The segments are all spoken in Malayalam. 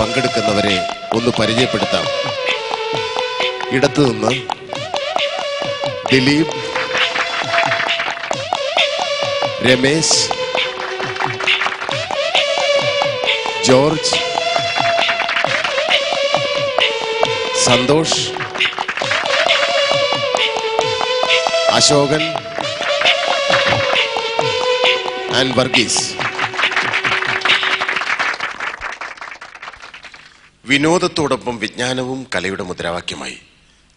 പങ്കെടുക്കുന്നവരെ ഒന്ന് പരിചയപ്പെടുത്താം. ഇടത്തു നിന്ന് ദിലീപ് രമേശ് ജോർജ് സന്തോഷ് അശോകൻ ആൻഡ് വർഗീസ്. വിനോദത്തോടൊപ്പം വിജ്ഞാനവും കലയുടെ മുദ്രാവാക്യമായി.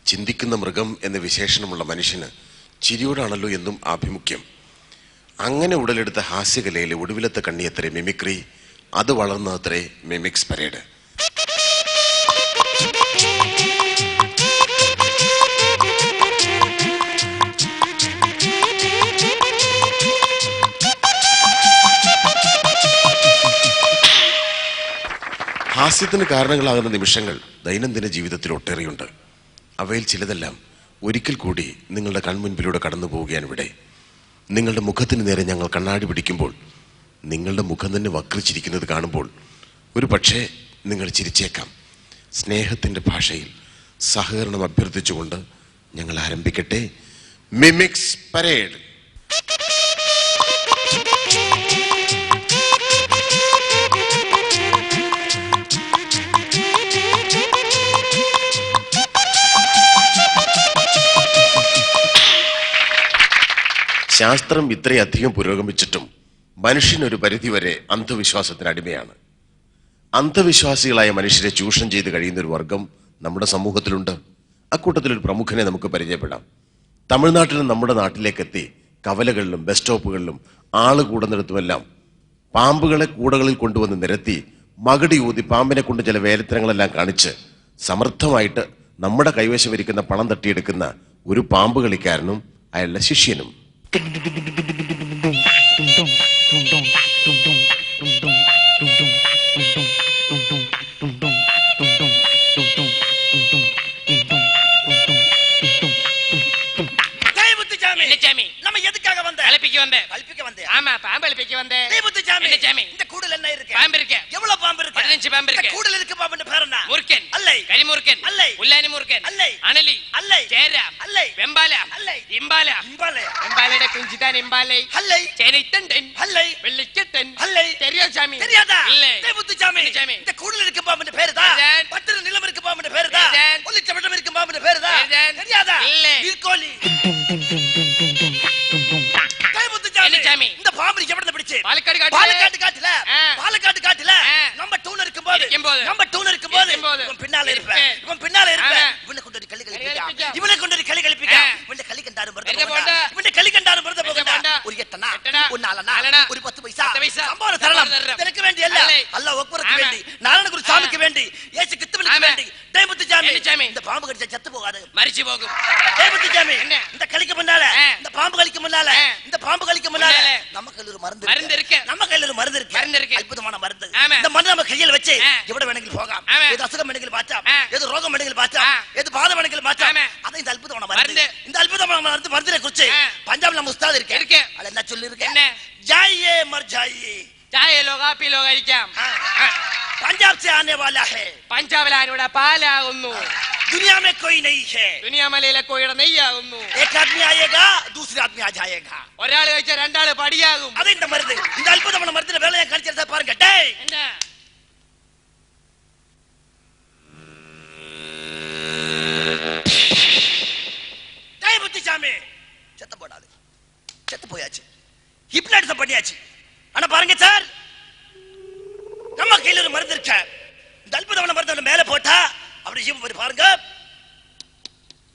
ചിന്തിക്കുന്ന മൃഗം എന്ന വിശേഷണമുള്ള മനുഷ്യന് ചിരിയോടാണല്ലോ എന്നും ആഭിമുഖ്യം. അങ്ങനെ ഉടലെടുത്ത ഹാസ്യകലയിലെ ഒടുവിലത്തെ കണ്ണിയത്രേ മിമിക്രി അത് വളർന്നത്രേ മിമിക്സ് പരേഡ്. ഹാസ്യത്തിന് കാരണങ്ങളാകുന്ന നിമിഷങ്ങൾ ദൈനംദിന ജീവിതത്തിൽ ഒട്ടേറെയുണ്ട്. അവയിൽ ചിലതെല്ലാം ഒരിക്കൽ കൂടി നിങ്ങളുടെ കൺമുൻപിലൂടെ കടന്നു പോവുകയാണ് ഇവിടെ. നിങ്ങളുടെ മുഖത്തിന് നേരെ ഞങ്ങൾ കണ്ണാടി പിടിക്കുമ്പോൾ നിങ്ങളുടെ മുഖം തന്നെ വക്രിച്ചിരിക്കുന്നത് കാണുമ്പോൾ ഒരു പക്ഷേ നിങ്ങൾ ചിരിച്ചേക്കാം. സ്നേഹത്തിന്റെ ഭാഷയിൽ സഹകരണം അഭ്യർത്ഥിച്ചുകൊണ്ട് ഞങ്ങൾ ആരംഭിക്കട്ടെ. Mimics parade. ശാസ്ത്രം ഇത്രയധികം പുരോഗമിച്ചിട്ടും മനുഷ്യൻ ഒരു പരിധിവരെ അന്ധവിശ്വാസത്തിന് അടിമയാണ്. അന്ധവിശ്വാസികളായ മനുഷ്യരെ ചൂഷണം ചെയ്ത് കഴിയുന്ന ഒരു വർഗം നമ്മുടെ സമൂഹത്തിലുണ്ട്. അക്കൂട്ടത്തിൽ ഒരു പ്രമുഖനെ നമുക്ക് പരിചയപ്പെടാം. തമിഴ്നാട്ടിൽ നിന്ന് നമ്മുടെ നാട്ടിലേക്ക് എത്തി കവലകളിലും ബസ് സ്റ്റോപ്പുകളിലും ആൾ കൂടുന്നിടത്തുമെല്ലാം പാമ്പുകളെ കൂടകളിൽ കൊണ്ടുവന്ന് നിരത്തി മകടി ഊതി പാമ്പിനെ കൊണ്ട് ചില വേലത്തരങ്ങളെല്ലാം കാണിച്ച് സമർത്ഥമായിട്ട് നമ്മുടെ കൈവശം ഇരിക്കുന്ന പണം തട്ടിയെടുക്കുന്ന ഒരു പാമ്പ് കളിക്കാരനും അയാളുടെ ശിഷ്യനും. எதுக்காக வந்த? கல்பிக்க வந்தேன் ஆமா பாம்பு அல்பிக்க வந்தேன் சாமி இந்த கூடுதல் என்ன இருக்கு? பாம்பு இருக்கேன் பாம்பு இருக்கு பதினஞ்சு பாம்பு இருக்கு கூடல இருக்க பாம்பு பேர் என்ன முருகன் அல்லை கரிமுருகன் அல்லை உல்லானி முருகன் அல்லை அனலி அல்லை சேரா அல்லை வெம்பால அல்லை இம்பால இம்பால வெம்பாலட குஞ்சிதான் இம்பாலை அல்லை சேனை தண்டன் அல்லை வெள்ளிக்கத்தன் அல்லை தெரியா சாமி தெரியாதா இல்லை தேமுத்து சாமி சாமி இந்த கூடல இருக்க பாம்பு பேர் தான் பத்திர நிலம் இருக்க பாம்பு பேர் தான் ஒலிச்ச வட்டம் இருக்க பாம்பு பேர் தான் தெரியாதா இல்லை நீர்கோலி சாமி. இந்த பாம்பு எவ்வளவு பிடிச்சு? பாலக்காடு காட்டு பாலக்காடு காட்டுல. பாலக்காடு காட்டுல. நம்ம டூன் இருக்கும் போது நம்ம டூன் இருக்கும் போது பின்னால இருப்பேன் இவன் பின்னால இருப்பேன் இவனை கொண்டு ஒரு கல்லு இவனை கொண்டு ஒரு கல்லு கழிப்பிக்க இவன் கல்லு கண்டாரு மருந்து இவன் கல்லு கண்டாரு ஒரு எட்டனா? ஒரு நாலனா? ஒரு பத்து பைசா? சம்பாரம் தரலாம். எனக்கு வேண்டி அல்ல. அல்ல. ஒக்குறதுக்கு வேண்டி. நாராயணகுரு சாமிக்கு வேண்டி. ஏசு கித்துவனுக்கு வேண்டி. தேவத்து சாமி. இந்த பாம்பு கடிச்சா செத்து போகாது. மரிச்சு போகும். தேவத்து சாமி. இந்த கழிக்க முன்னால இந்த பாம்பு கழிக்க முன்னால பாம்பு கழிக்க முன்னால நம்ம கையில் ஒரு மருந்து மருந்து இருக்கு. நம்ம கையில் ஒரு மருந்து இருக்கு. மருந்து இருக்கு. அற்புதமான மருந்து. இந்த மருந்து நம்ம கையில் வச்சு எவ்வளவு வேணுங்கில் போகாம். எது அசுகம் வேணுங்கில் பார்த்தா எது ரோகம் வேணுங்கில் பார்த்தா எது பாதம் வேணுங்கில் பார்த்தா அதான் இந்த அற்புதமான மருந்து. இந்த அற்புதமான மருந்து மருந்து குறிச்சு பஞ்சாப்ல முஸ்தாது இருக்கு. இருக்கு என்ன சொல்லி இருக்கு ஜாயே மர் ஜாயே ചായയിലോ കാപ്പിയിലോ കഴിക്കാം हाँ। पंजाब से आने वाला है പഞ്ചാബിലാരുടെ പാലാകുന്നു दुनिया में कोई नहीं है ദുനിയാമലയിലെ കോഴിയുടെ നെയ്യാകുന്നു एक आदमी आएगा दूसरे आदमी आ जाएगा ഒരാൾ കഴിച്ച രണ്ടാള് പടിയാകും அது இந்த மருந்து இந்த அற்புதமான மருந்துல வேலையை கழிச்சிருந்தா பாருங்க டேய் എന്നാ டேய் முத்துசாமி செத்த போடாது செத்து போயாச்சு ஹிப்னாட்டிசம் பண்ணியாச்சு ஆனா பாருங்க சார். நம்ம கையில் ஒரு மருந்து இருக்க. இந்த மருந்து மேல போட்டா அப்படி ஜீவ பண்ணி பாருங்க.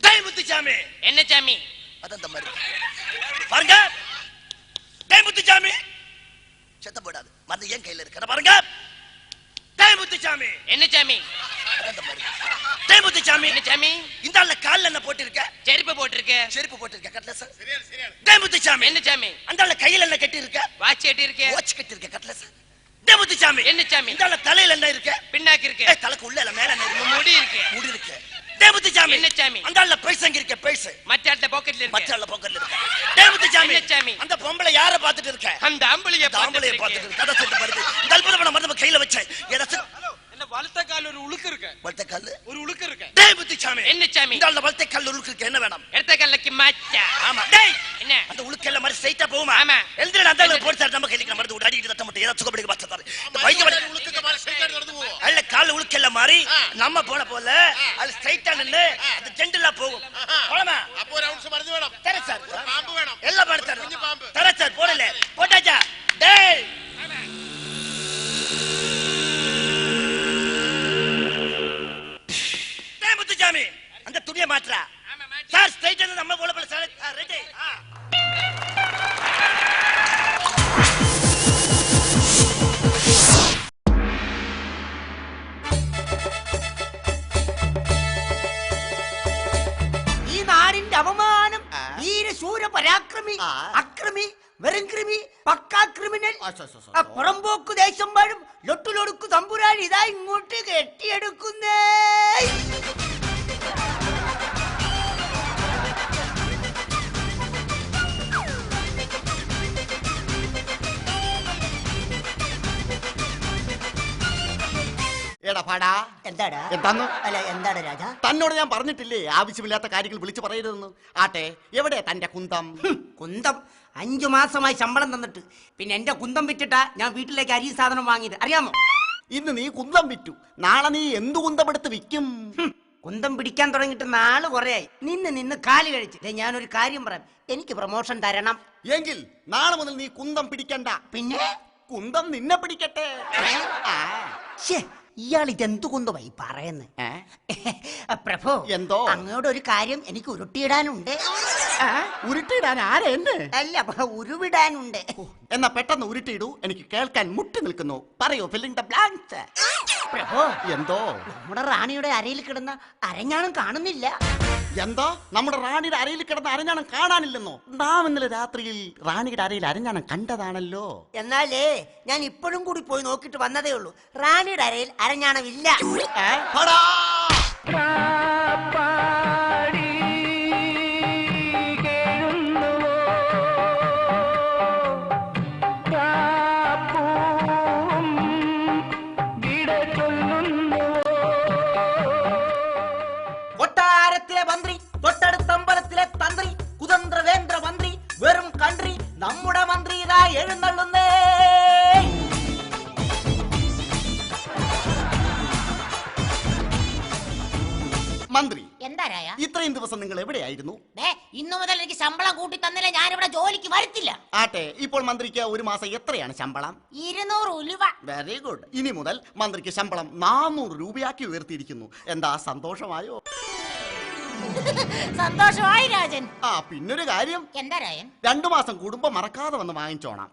டைமுத்து சாமி என்ன சாமி? அதான் இந்த மாதிரி பாருங்க. டைமுத்து சாமி செத்த போடாது. மருந்து ஏன் கையில இருக்கிற பாருங்க. டைமுத்து சாமி என்ன சாமி? டைமுத்து சாமி என்ன சாமி? இந்த ஆள்ல கால்ல என்ன போட்டிருக்க? செருப்பு போட்டிருக்க. செருப்பு போட்டிருக்க. கட்டல சார். டைமுத்து சாமி என்ன சாமி? அந்த ஆள்ல கையில என்ன கட்டி வாட்ச் ஏட்டி இருக்கே. வாட்ச் கட்டி இருக்க கட்டல சார் தேவதி சாமி. என்ன சாமி? இந்தால தலையில என்ன இருக்கு? பின்னாக்கி இருக்கு. ஏய் தலைக்கு உள்ள இல்ல மேல என்ன முடி இருக்கு. முடி இருக்கு. தேவதி சாமி. என்ன சாமி? அந்தால பைசங்க இருக்க பைச மத்த ஆள்ட பாக்கெட்ல இருக்கு. மத்த ஆள்ட பாக்கெட்ல இருக்கு. தேவதி சாமி. என்ன சாமி? அந்த பொம்பளை யாரை பாத்துட்டு இருக்க? அந்த ஆம்பளைய பாத்துட்டு பாத்துட்டு கதை சொல்லிட்டு வருது இந்த அல்புரமன கையில வச்சேன். எதாச்சும் என்ன கால் ஒரு உழுக்கு இருக்கு? வலத்த ஒரு உழுக்கு இருக்கு. தேவதி சாமி. என்ன சாமி? இந்த ஆள்ட வலத்த கால் என்ன வேணும்? எடுத்த ஆமா. என்ன? அந்த உழுக்கு எல்லாம் போகுமா? ஆமா. எழுந்திரடா அந்த அடிக்கிட்டு தட்ட மட்டும் ஏதாவது சுகப்படிக்க பார்த்தாரு இந்த பைக்க அல்ல கால உளுக்கெல்லாம் மாறி நம்ம போன போல എടാ പാടാ? എന്താടാ? എന്താന്ന്? അല്ല എന്താണ് രാജാ? തന്നോട് ഞാൻ പറഞ്ഞിട്ടില്ലേ ആവശ്യമില്ലാത്ത കാര്യങ്ങൾ വിളിച്ചു പറയരുതെന്ന്. ആട്ടെ എവിടെ തന്റെ കുന്തം? കുന്തം? അഞ്ചു മാസമായി ശമ്പളം തന്നിട്ട്. പിന്നെ എന്റെ കുന്തം വിറ്റിട്ടാ ഞാൻ വീട്ടിലേക്ക് അരി സാധനം വാങ്ങിയത്. അറിയാമോ? ഇന്ന് നീ കുന്തം വിറ്റു. നാളെ നീ എന്തു കുന്തം എടുത്ത് വിൽക്കും? കുന്തം പിടിക്കാൻ തുടങ്ങിയിട്ട് നാൾ കുറയായി. നിന്ന് നിന്ന് കാലി കഴിച്ച്. ഞാനൊരു കാര്യം പറയാം. എനിക്ക് പ്രൊമോഷൻ തരണം. എങ്കിൽ നാളെ മുതൽ നീ കുന്തം പിടിക്കണ്ട. പിന്നെ? കുന്തം നിന്നെ പിടിക്കട്ടെ. ആ, ശ്ശേ, ഇയാൾ ഇതെന്തു പറയുന്നത് ഏ? പ്രഭു എന്തോ? അങ്ങോട്ട് ഒരു കാര്യം എനിക്ക് ഉരുട്ടിയിടാനുണ്ട്. ഉരുട്ടിയിടാൻ ആരെ എന്നെ? അല്ല ഉരുവിടാനുണ്ട്. എന്നാ പെട്ടെന്ന് ഉരുട്ടിയിടൂ. എനിക്ക് കേൾക്കാൻ മുട്ടി നിൽക്കുന്നു. പറയൂ ഫില്ലിംഗ് ദ ബ്ലാങ്ക്സ് പ്രഭു എന്തോ? നമ്മുടെ റാണിയുടെ അരയിൽ കിടന്ന അരഞ്ഞാണം കാണുന്നില്ല. എന്തോ? നമ്മുടെ റാണിയുടെ അരയിൽ കിടന്ന അരഞ്ഞാണം കാണാനില്ലെന്നോ? നാം ഇന്നലെ രാത്രിയിൽ റാണിയുടെ അരയിൽ അരഞ്ഞാണം കണ്ടതാണല്ലോ. എന്നാലേ ഞാൻ ഇപ്പോഴും കൂടി പോയി നോക്കിയിട്ട് വന്നതേ ഉള്ളൂ. റാണിയുടെ അരയിൽ അരഞ്ഞാണമില്ല. ഏ? നമ്മുടെ മന്ത്രി ഇതാ എഴുന്നള്ളുന്നേ. മന്ത്രി എന്താ രായ ഇത്രയും ദിവസം നിങ്ങൾ എവിടെയായിരുന്നു? ദേ ഇന്നു മുതൽ എനിക്ക് ശമ്പളം കൂട്ടി തന്നില്ല ഞാനിവിടെ ജോലിക്ക് വരുത്തില്ല. ആട്ടെ ഇപ്പോൾ മന്ത്രിക്ക് ഒരു മാസം എത്രയാണ് ശമ്പളം? ഇരുന്നൂറ് ഉലുവ. വെരി ഗുഡ് ഇനി മുതൽ മന്ത്രിക്ക് ശമ്പളം നാനൂറ് രൂപയാക്കി ഉയർത്തിയിരിക്കുന്നു. എന്താ സന്തോഷമായോ? സന്തോഷമായി രാജൻ. ആ പിന്നൊരു കാര്യം. എന്താ രാജൻ രണ്ടു മാസം കുടുംബം മറക്കാതെ വന്ന് വാങ്ങിച്ചോണം.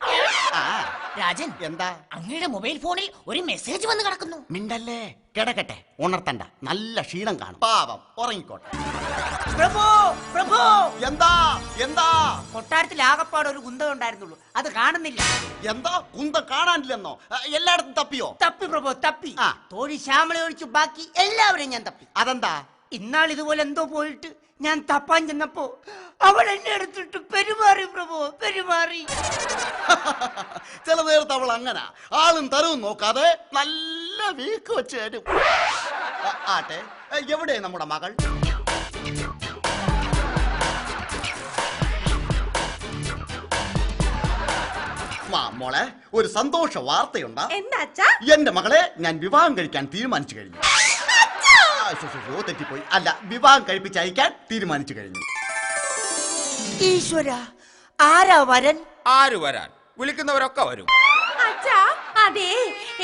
ആ. രാജൻ എന്താ? അങ്ങയുടെ മൊബൈൽ ഫോണിൽ ഒരു മെസ്സേജ് വന്ന് കിടക്കുന്നു. മിണ്ടല്ലേ? കിടക്കട്ടെ. ഉണർത്തണ്ട. നല്ല ക്ഷീണം കാണും. പാവം. ഉറങ്ങിക്കോട്ടെ. പ്രഭു പ്രഭു! എന്താ? എന്താ? കൊട്ടാരത്തിൽ ആകപ്പാട് ഒരു കുന്തം ഉണ്ടായിരുന്നുള്ളൂ. അത് കാണുന്നില്ല. എന്താ? കുന്തം കാണാനില്ലെന്നോ? എല്ലായിടത്തും തപ്പിയോ? തപ്പി പ്രഭു തപ്പി. ആ. തോഴി ശ്യാമളെ ഒഴിച്ചു ബാക്കി എല്ലാവരെയും ഞാൻ തപ്പി. അതെന്താ? ഇന്നാൾ ഇതുപോലെ എന്തോ പോയിട്ട് ഞാൻ തപ്പാൻ ചെന്നപ്പോ അവൾ എന്നെ എടുത്തിട്ട് പെരുമാറി പ്രഭു പെരുമാറി. ചില നേരത്ത് അവൾ അങ്ങനെ. ആളും തരവും നോക്കാതെ നല്ല വീക്ക് വെച്ച് തരും. ആട്ടെ എവിടെ നമ്മുടെ മകൾ? മോളെ ഒരു സന്തോഷ വാർത്തയുണ്ടാ. എന്റെ മകളെ ഞാൻ വിവാഹം കഴിക്കാൻ തീരുമാനിച്ചു കഴിഞ്ഞു. തെറ്റിപ്പോയി അല്ല വിവാഹം കഴിപ്പിച്ച് അയക്കാൻ തീരുമാനിച്ചു കഴിഞ്ഞു. ഈശ്വര ആരാ വരൻ? ആര് വരാൻ? വിളിക്കുന്നവരൊക്കെ വരും. അച്ഛാ അതെ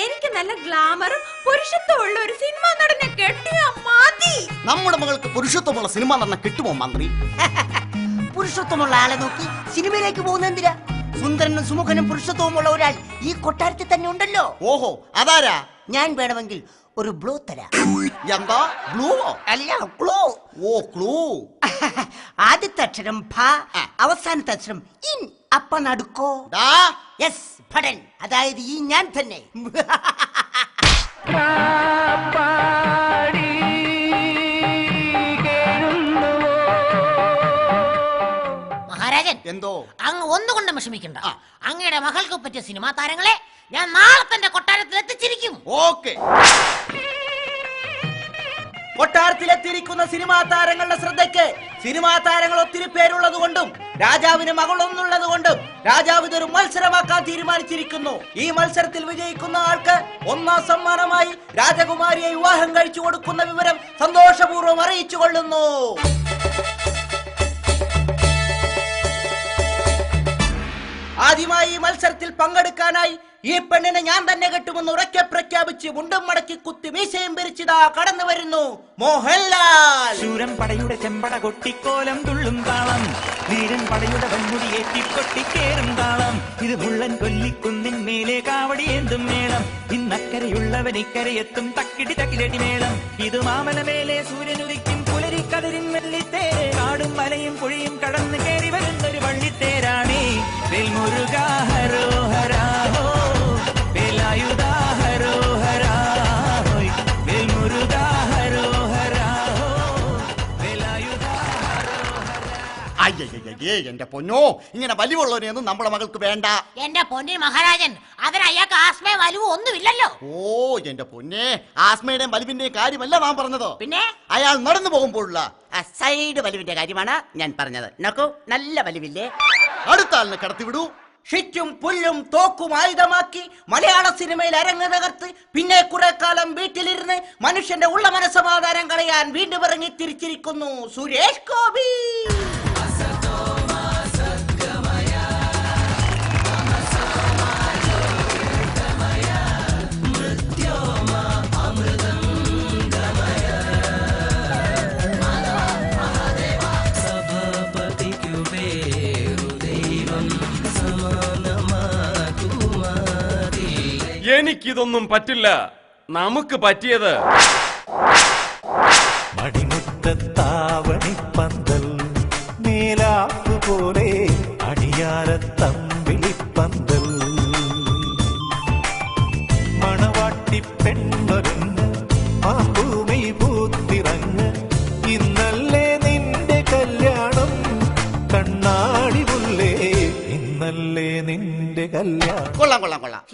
എനിക്ക് നല്ല ഗ്ലാമറും പുരുഷത്വമുള്ള ഒരു സിനിമ നടനെ കെട്ടിയാ മതി. നമ്മുടെ മകൾക്ക് പുരുഷത്വമുള്ള സിനിമ നടന്ന കിട്ടുമോ മന്ത്രി? പുരുഷത്വമുള്ള ആളെ നോക്കി. സിനിമയിലേക്ക് പോകുന്ന എന്തിനാ? സുന്ദരനും സുമുഖനും പുരുഷത്വമുള്ള ഒരാൾ ഈ കൊട്ടാരത്തിൽ തന്നെ ഉണ്ടല്ലോ. ഓഹോ അതാരാ? ഞാൻ വേണമെങ്കിൽ ഒരു ബ്ലൂ തരാം. എന്താ? ബ്ലൂവോ അല്ല ക്ലോ. ഓ ക്ലൂ. ആദ്യത്തെ അക്ഷരം ഭ. അവസാനത്തെ അക്ഷരം ഇൻ. അപ്പ നടുക്കോ. യെസ് ഭടൻ. അതായത് ഈ ഞാൻ തന്നെ. മഹാരാജൻ എന്തോ? അങ്ങ് ഒന്നുകൊണ്ടും വിഷമിക്കണ്ട. അങ്ങയുടെ മകൾക്ക് പറ്റിയ സിനിമാ താരങ്ങളെ ഞാൻ നാളെ തന്റെ കൊട്ടാരത്തിൽ എത്തിച്ചിരിക്കും. ഓക്കെ. കൊട്ടാരത്തിലെത്തിയിരിക്കുന്ന സിനിമാ താരങ്ങളുടെ ശ്രദ്ധയ്ക്ക് സിനിമാ താരങ്ങൾ ഒത്തിരി പേരുള്ളത് കൊണ്ടും രാജാവിന് മകളൊന്നുള്ളത് കൊണ്ടും രാജാവ് ഇതൊരു മത്സരമാക്കാൻ തീരുമാനിച്ചിരിക്കുന്നു. ഈ മത്സരത്തിൽ വിജയിക്കുന്ന ആൾക്ക് ഒന്നാം സമ്മാനമായി രാജകുമാരിയെ വിവാഹം കഴിച്ചു കൊടുക്കുന്ന വിവരം സന്തോഷപൂർവം അറിയിച്ചു കൊള്ളുന്നു. ആദ്യമായി ഈ മത്സരത്തിൽ പങ്കെടുക്കാനായി ഈ പെണ്ണിനെ ഞാൻ തന്നെ കെട്ടുമെന്ന് ഉറക്കെ പ്രഖ്യാപിച്ച് മുണ്ടും മടക്കി കുത്തി മീശയും പിരിച്ചിതാ കടന്നു വരുന്നു മോഹൻലാൽ. ശൂരൻ പടയുടെ ചെമ്പട കൊട്ടിക്കോലം തുള്ളും താളം. വീരൻ പടയുടെ വൻമുടി ഏറ്റിക്കൊട്ടിക്കേറും താളം. ഇത് മുള്ളൻ കൊല്ലിക്കുന്നിൻ മേലെ കാവടി എന്തും മേളം. ഇന്നക്കരയുള്ളവൻ ഇക്കരയെത്തും തക്കിടി തക്കിലടി മേളം. ഇത് മാമല മേലെ സൂര്യനുദിക്കും പുലരി കതിരിൻ വെള്ളിത്തേരെ കാടും മലയും പുഴയും കടന്നു കയറി വരുന്നൊരു பள்ளி தேராணி வேல் முருகா ஹரோஹராஹோ வேலாயுதா എന്റെ പൊന്നോ ഇങ്ങനെ വലിവുള്ളവനെയൊന്നും നമ്മുടെ മകൾക്ക് വേണ്ട. എന്റെ പൊന്നി മഹാരാജൻ അതിന് അയാൾക്ക് ആസ്മയ വലുവും ഒന്നുമില്ലല്ലോ. ഓ എന്റെ പൊന്നെ ആസ്മയുടെയും വലിവിന്റെയും കാര്യമല്ല നാം പറഞ്ഞത്. പിന്നെ? അയാൾ നടന്നു പോകുമ്പോഴുള്ള ആ സൈഡ് വലിവിന്റെ കാര്യമാണ് ഞാൻ പറഞ്ഞത്. നോക്കൂ നല്ല വലിവില്ലേ? അടുത്ത ആളിനെ കടത്തിവിടൂ ഷിറ്റും പുല്ലും തോക്കും ആയുധമാക്കി മലയാള സിനിമയിൽ അരങ്ങ് തകർത്ത് പിന്നെ കുറെ കാലം വീട്ടിലിരുന്ന് മനുഷ്യന്റെ ഉള്ള മനസമാധാനം കളയാൻ വീണ്ടും ഇറങ്ങി തിരിച്ചിരിക്കുന്നു. സുരേഷ് ഗോപി. എനിക്കിതൊന്നും പറ്റില്ല. നമുക്ക് പറ്റിയത് മണിമുറ്റത്താവണിപ്പന്തൽ മേലാപ്പ് പോലെ അടിയാരത്തമ്പിളിപ്പന്തൽ. മണവാട്ടി പെണ്ണൊരുങ്ങ്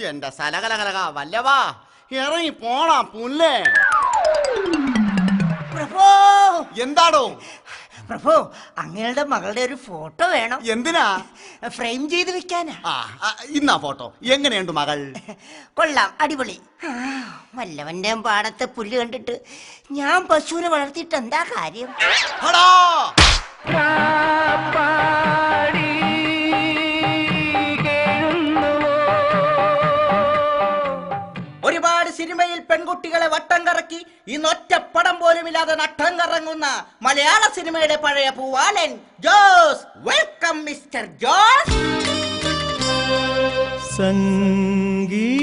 എന്റെ സലകലകലക വല്ലവാ. ഇറങ്ങി പോണാ പുല്ലേ. പ്രഭോ. എന്താടോ? പ്രഭു അങ്ങയുടെ മകളുടെ ഒരു ഫോട്ടോ വേണം. എന്തിനാ? ഫ്രെയിം ചെയ്ത് വെക്കാനാ. ഇന്നാ ഫോട്ടോ. എങ്ങനെയുണ്ട് മകൾ? കൊള്ളാം അടിപൊളി. വല്ലവന്റെ പാടത്തെ പുല്ല് കണ്ടിട്ട് ഞാൻ പശുവിനെ വളർത്തിയിട്ട് എന്താ കാര്യം? ഒരുപാട് സിനിമയിൽ പെൺകുട്ടികളെ വട്ടം കറക്കി ഇന്നൊറ്റ പടം പോലും ഇല്ലാതെ നട്ടം കറങ്ങുന്ന മലയാള സിനിമയുടെ പഴയ പൂവാലൻ ജോസ്. Welcome mister Jose. സംഗീതമേ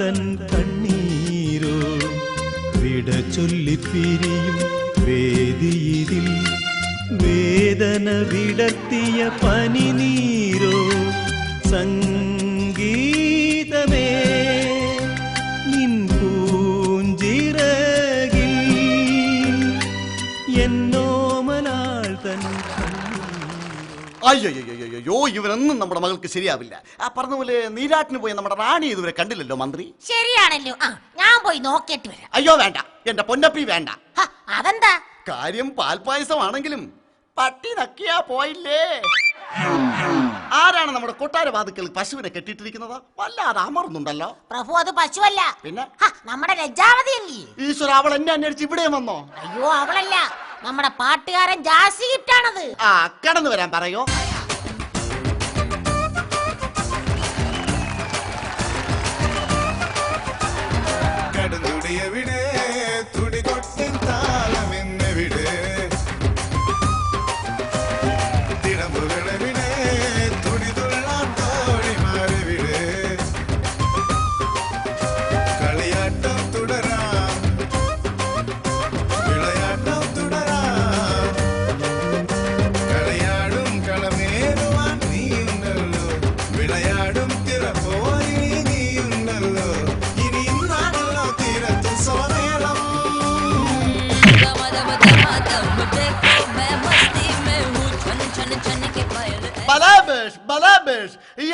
തൻ കണ്ണീരോ വിട ചൊല്ലിപ്പിരിയും വിടർത്തിയ പനിനീരോ സംഗീതമേ നിൻ പൂഞ്ചിറകിൽ എന്നോമലാൾ തൻ അയ്യോ ഇവരൊന്നും നമ്മുടെ മകൾക്ക് ശരിയാവില്ല. ആ പറഞ്ഞ പോലെ നീരാട്ടിന് പോയി നമ്മുടെ റാണി ഇതുവരെ കണ്ടില്ലല്ലോ മന്ത്രി? ശരിയാണല്ലോ. ആ ഞാൻ പോയി നോക്കിയിട്ട് വരാം. അയ്യോ വേണ്ട. എന്റെ പൊന്നപ്പി വേണ്ട. ഹ, അതെന്താ? കാര്യം പാൽപായസമാണെങ്കിലും പട്ടി നക്കിയാ പോയില്ലേ? ആരാണ് നമ്മുടെ കൊട്ടാര വാതുക്കൾ പശുവിനെ കെട്ടിയിട്ടിരിക്കുന്നത്? വല്ലാതെ അമർന്നുണ്ടല്ലോ. പ്രഭു അത് പശുവല്ല. പിന്നെ? ഹ, നമ്മുടെ ലജ്ജാവതിയല്ലേ? ഈശ്വര അവൾ എന്നെ അന്വേഷിച്ച് ഇവിടെ വന്നോ? അയ്യോ അവളല്ല. നമ്മുടെ പാട്ടുകാരൻ ജാസി ഗിഫ്റ്റാണത് ആ കടന്നു വരാൻ പറയോ? കടുതുടിയവിടെ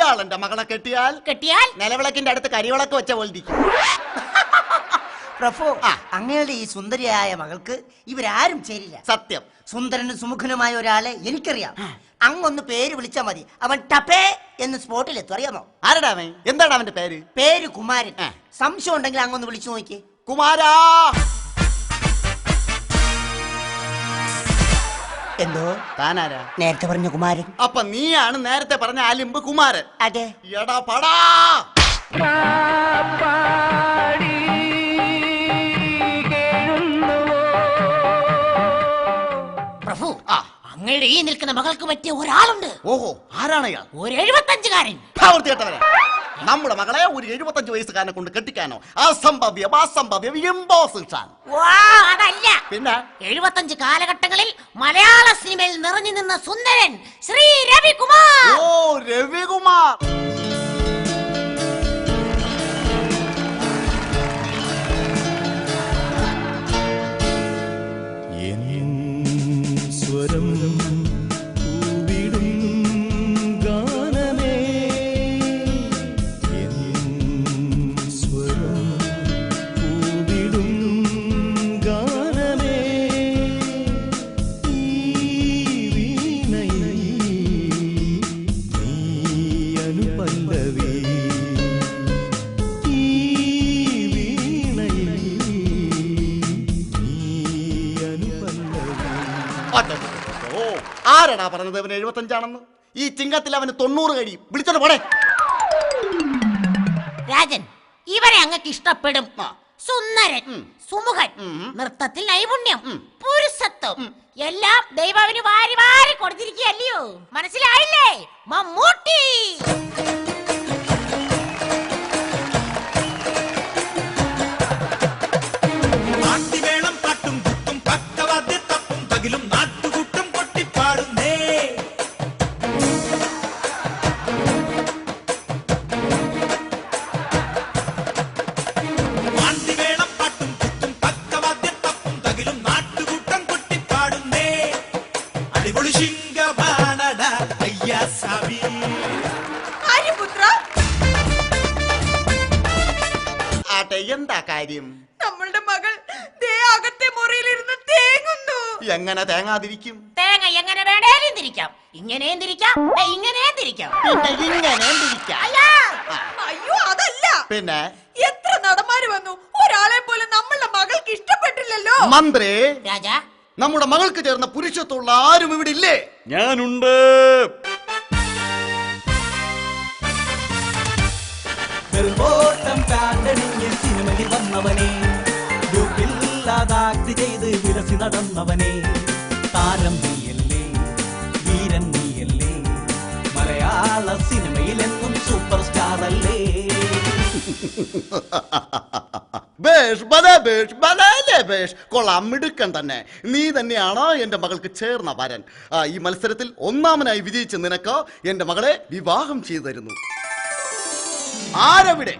ഇയാൾ മകളെ കെട്ടിയാൽ കെട്ടിയാൽ? നിലവിളക്കിന്റെ അടുത്ത് കരിവിളക്ക് വെച്ച പോലെ അങ്ങനെയുള്ള പ്രഭു അങ്ങയുടെ ഈ സുന്ദരിയായ മകൾക്ക് ഇവരാരും ചേരില്ല. സത്യം. സുന്ദരനും സുമുഖനുമായ ഒരാളെ എനിക്കറിയാം. അങ്ങൊന്ന് പേര് വിളിച്ചാ മതി. അവൻ ടപേ എന്ന് സ്പോട്ടിൽ എത്തും അറിയാമോ? ആരടാ അവൻ? എന്താണ് അവന്റെ പേര്? പേര് കുമാരൻ. സംശയം ഉണ്ടെങ്കിൽ അങ്ങൊന്ന് വിളിച്ചു നോക്കിയേ. കുമാരാ! എന്തോ? താനാരാ? നേരത്തെ പറഞ്ഞ കുമാരൻ. അപ്പൊ നീയാണ് നേരത്തെ പറഞ്ഞ അലിമ്പ് കുമാരൻ. അതെ. എടാ പടാ! അങ്ങയുടെ ഈ നിൽക്കുന്ന മകൾക്ക് പറ്റിയ ഒരാളുണ്ട്. ഓഹോ ആരാണ് ഒരു എഴുപത്തഞ്ചുകാരൻ. നമ്മുടെ മകളെ ഒരു എഴുപത്തഞ്ച് വയസ്സുകാരനെ കൊണ്ട് കെട്ടിക്കാനോ. അസംഭവ്യം അസംഭവ്യം ഇമ്പോസിഷൻ. വാ അതല്ല. പിന്നെ? എഴുപത്തഞ്ച് കാലഘട്ടങ്ങളിൽ മലയാള സിനിമയിൽ നിറഞ്ഞു നിന്ന സുന്ദരൻ ശ്രീ രവികുമാർ. ഓ രവികുമാർ. ആരടാ പറഞ്ഞത്? അവന് എഴുപത്തഞ്ചാണെന്ന്. ഈ ചിങ്ങത്തിൽ അവന് തൊണ്ണൂറ് കഴിയും. വിളിച്ചോണ്ട് പോടെ. രാജൻ ഇവരെ അങ്ങക്ക് ഇഷ്ടപ്പെടും. സുന്ദരൻ സുമുഖൻ നൃത്തത്തിൽ നൈപുണ്യം. പുരുഷത്വം എല്ലാം ദൈവാവിന് വാരി വാരി കൊടുത്തിരിക്കുകയല്ലയോ? മനസ്സിലായില്ലേ? മമ്മൂട്ടി! എന്താ കാര്യം? നമ്മളുടെ മകൾ ദേ അകത്തെ മുറിയിലിരുന്ന് തേങ്ങുന്നു. എങ്ങനെ തേങ്ങാതിരിക്കും? തേങ്ങ എങ്ങനെ വേണേലും തിരിക്കാം ഇങ്ങനെയും തിരിക്കാം ഇങ്ങനെയും തിരിക്കാം പിന്നെ ഇങ്ങനെ? അല്ല. അയ്യോ അതല്ല. പിന്നെ? എത്ര നടന്മാര് വന്നു? ഒരാളെ പോലും നമ്മളുടെ മകൾക്ക് ഇഷ്ടപ്പെട്ടില്ലല്ലോ. മന്ത്രി രാജാ. നമ്മുടെ മകൾക്ക് ചേർന്ന പുരുഷത്വമുള്ള ആരും ഇവിടെ ഇല്ലേ? ഞാനുണ്ട്. ഓട്ടം കാറ്റണിഞ്ഞ് സിനിമയിൽ വന്നവനെ. ഗ്രൂപ്പില്ലാതാക്ട് ചെയ്ത് വിലസി നടന്നവനെ. താരം നീയല്ലേ വീരൻ നീയല്ലേ മലയാള സിനിമയിൽ എന്നും സൂപ്പർ സ്റ്റാർ അല്ലേ കൊള്ളാം തന്നെ. നീ തന്നെയാണോ എന്റെ മകൾക്ക് ചേർന്ന വരൻ? ഈ മത്സരത്തിൽ ഒന്നാമനായി വിജയിച്ച നിനക്ക് എന്റെ മകളെ വിവാഹം ചെയ്തു തരുന്നു. ആരവിടെ?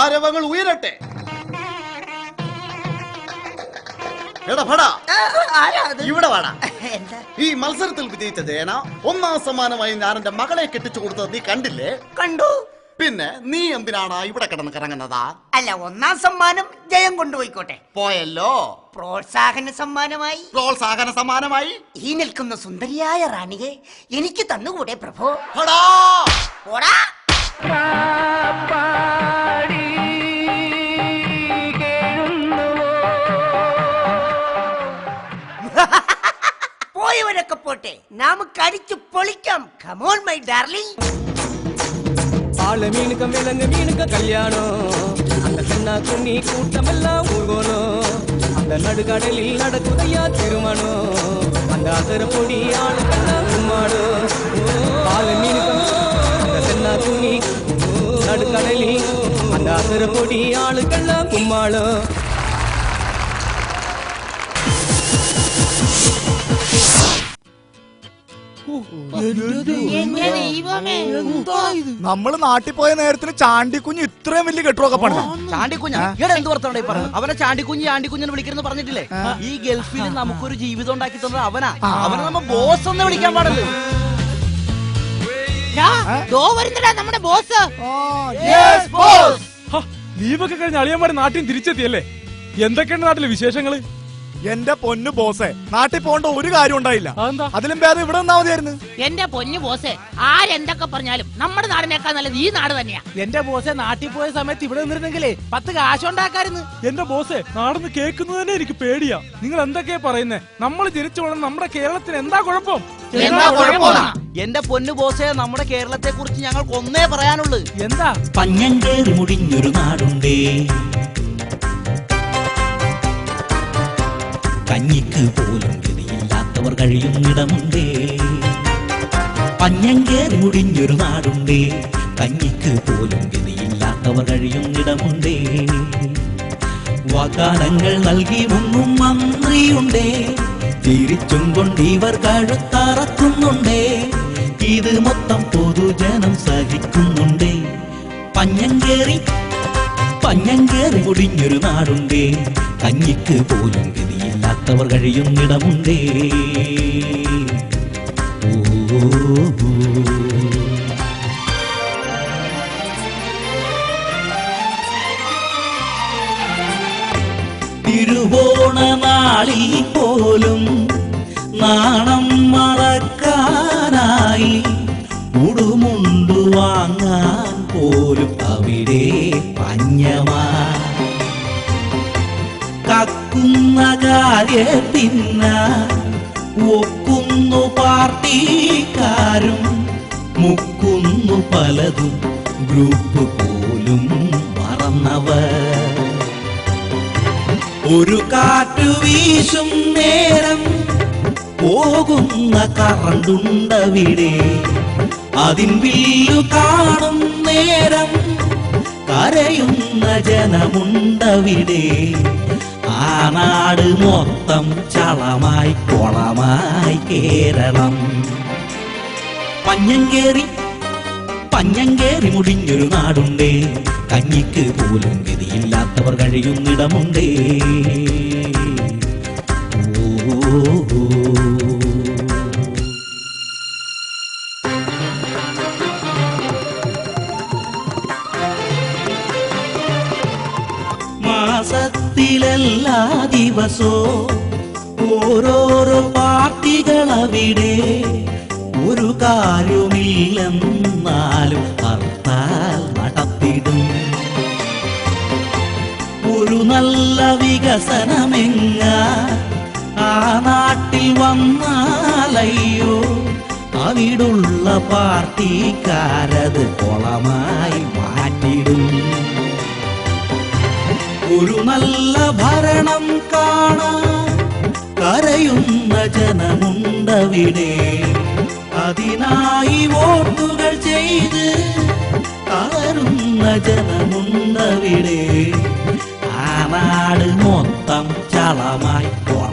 ആരവങ്ങൾ ഉയരട്ടെ. എടാ ഭടാ ഇവിടെ വാടാ. ഈ മത്സരത്തിൽ വിജയിച്ച ജയന ഒന്നാം സമ്മാനമായി ഞാൻ എന്റെ മകളെ കെട്ടിച്ചു കൊടുത്തത് നീ കണ്ടില്ലേ? കണ്ടു. പിന്നെ നീ എന്തിനാണ് ഇവിടെ കിടന്ന് കറങ്ങുന്നതാ? അല്ല ഒന്നാം സമ്മാനം ജയം കൊണ്ടുപോയിക്കോട്ടെ. പോയല്ലോ. പ്രോത്സാഹന സമ്മാനമായി. പ്രോത്സാഹന സമ്മാനമായി. ഈ നിൽക്കുന്ന സുന്ദരിയായ റാണിയെ എനിക്ക് തന്നുകൂടെ പ്രഭോടാ ഭടാ போட்டு நமக்கு அடிச்சு பொழிக்கம் கமோன் மை டார்லிங் ஆள மீனுக்க விலங்கு மீனுக்க கல்யாணம். அந்த கண்ணா துண்ணி கூட்டமெல்லாம் ஊர்கோணும். அந்த நடுக்கடலில் நடக்குதையா திருமணம். அந்த அதர பொடி ஆள கண்ணா கும்மாடும் ஆள மீனுக்க அந்த கண்ணா துண்ணி நடுக்கடலில். அந்த அதர பொடி ஆளுக்கெல்லாம் கும்மாளும் നമ്മൾ നാട്ടിൽ പോയ നേരത്തിന് ചാണ്ടിക്കുഞ്ഞ് ഇത്രയും വലിയ കെട്ടുമൊക്കെ പണിത. ചാണ്ടിക്കുഞ്ഞ? ഇവിടെ എന്ത് പറഞ്ഞു അവനെ ചാണ്ടിക്കുഞ്ഞ് ചാണ്ടിക്കുഞ്ഞ് വിളിക്കരുന്ന് പറഞ്ഞിട്ടില്ലേ? ഈ ഗൾഫിൽ നമുക്കൊരു ജീവിതം ഉണ്ടാക്കി തന്നത് അവനാ. അവനെ നമ്മ ബോസ് എന്ന് വിളിക്കാൻ പാടില്ല? വരുന്നടാ നമ്മുടെ ബോസ്. ലീവൊക്കെ കഴിഞ്ഞ അളിയന്മാര് നാട്ടിൽ തിരിച്ചെത്തിയല്ലേ? എന്തൊക്കെയാണ് നാട്ടിലെ വിശേഷങ്ങൾ? എന്റെ പൊന്നു ബോസേ നാട്ടിൽ പോകേണ്ട ഒരു കാര്യം ഉണ്ടായില്ല. അതിലും ഭേദം ഇവിടെ നിന്നാ മതിയായിരുന്നു. എന്റെ പൊന്നു ബോസേ ആരെന്തൊക്കെ പറഞ്ഞാലും നമ്മുടെ നാടിനേക്കാൾ നല്ലത് ഈ നാട് തന്നെയാ. എന്റെ ബോസെ നാട്ടിൽ പോയ സമയത്ത് ഇവിടെ നിന്നിരുന്നെങ്കിലേ പത്ത് കാശുണ്ടാക്കായിരുന്നു. എന്റെ ബോസേ നാടെന്ന് കേൾക്കുന്നത് തന്നെ എനിക്ക് പേടിയാ. നിങ്ങൾ എന്തൊക്കെയാ പറയുന്നേ? നമ്മൾ ജനിച്ചു വളർന്ന നമ്മുടെ കേരളത്തിന് എന്താ കുഴപ്പം? എന്റെ പൊന്നു ബോസേ നമ്മുടെ കേരളത്തെ കുറിച്ച് ഞങ്ങൾക്ക് ഒന്നേ പറയാനുള്ളൂ. എന്താ? പഞ്ഞങ്കേറി മുടിഞ്ഞൊരു നാടുണ്ടേ. കഞ്ഞിക്ക് പോലും ഗതിയില്ലാത്തവർ കഴിയുന്നിടമുണ്ടേ. പഞ്ഞങ്കേറി മുടിഞ്ഞൊരു നാടുണ്ടേ. കഞ്ഞിക്ക് പോലും ഗതിയില്ലാത്തവർ കഴിയുന്നിടമുണ്ടേ. വാഗ്ദാനങ്ങൾ നൽകി മുങ്ങും മന്ത്രിയുണ്ടേ. തിരിച്ചും ഇവർ കഴുത്തറക്കുന്നുണ്ടേ. ഇത് മൊത്തം പൊതുജനം സഹിക്കുന്നുണ്ടേ. പഞ്ഞങ്കേറി പഞ്ഞങ്കേറി മുടിഞ്ഞൊരു നാടുണ്ടേ. കഞ്ഞിക്ക് പോലും ഗതിയില്ലാത്തവർ കഴിയുന്നിടമുണ്ടേ. തിരുവോണ നാളിൽ പോലും നാണം മറക്കാനായി ഉടുമുണ്ടു വാങ്ങാൻ പോലും അവിടെ പഞ്ഞമാ. കക്കുന്ന കാര്യത്തിന്ന ഒക്കുന്നു പാർട്ടിക്കാരും മുക്കുന്നു പലതും ഗ്രൂപ്പ് പോലും മറന്നവർ. ഒരു കാറ്റു വീശും നേരം പോകുന്ന കറണ്ടുണ്ടവിടെ. അതിൻ വില്ലു കാണും നേരം കരയുന്ന ജനമുണ്ടവിടെ. ആ നാട് മൊത്തം ചളമായി കൊളമായി കേരളം. പഞ്ഞങ്കേറി പഞ്ഞങ്കേറി മുടിഞ്ഞൊരു നാടുണ്ട്. കഞ്ഞിക്ക് പോലും ഗതിയില്ലാത്തവർ കഴിയുന്നിടമുണ്ടേ. മാസത്തിലെല്ലാ ദിവസവും ഓരോരോ പാർട്ടികളവിടെ ഒരു കാര്യമില്ലെന്നാലും ഹർത്താൽ നടത്തിടും. ഒരു നല്ല വികസനമെങ്ങ ആ നാട്ടിൽ വന്നാലയ്യോ അവിടുള്ള പാർട്ടിക്കാരത് കൊളമായി മാറ്റിടും ഒരു നല്ല ഭരണം കാണാൻ കരയുന്ന ജനമുണ്ടവിടെ. അതിനായി വോട്ടുകൾ ചെയ്ത് തളരുന്ന ജനമുണ്ടവിടെ. ആ നാട് മൊത്തം ചളമായി കേരളം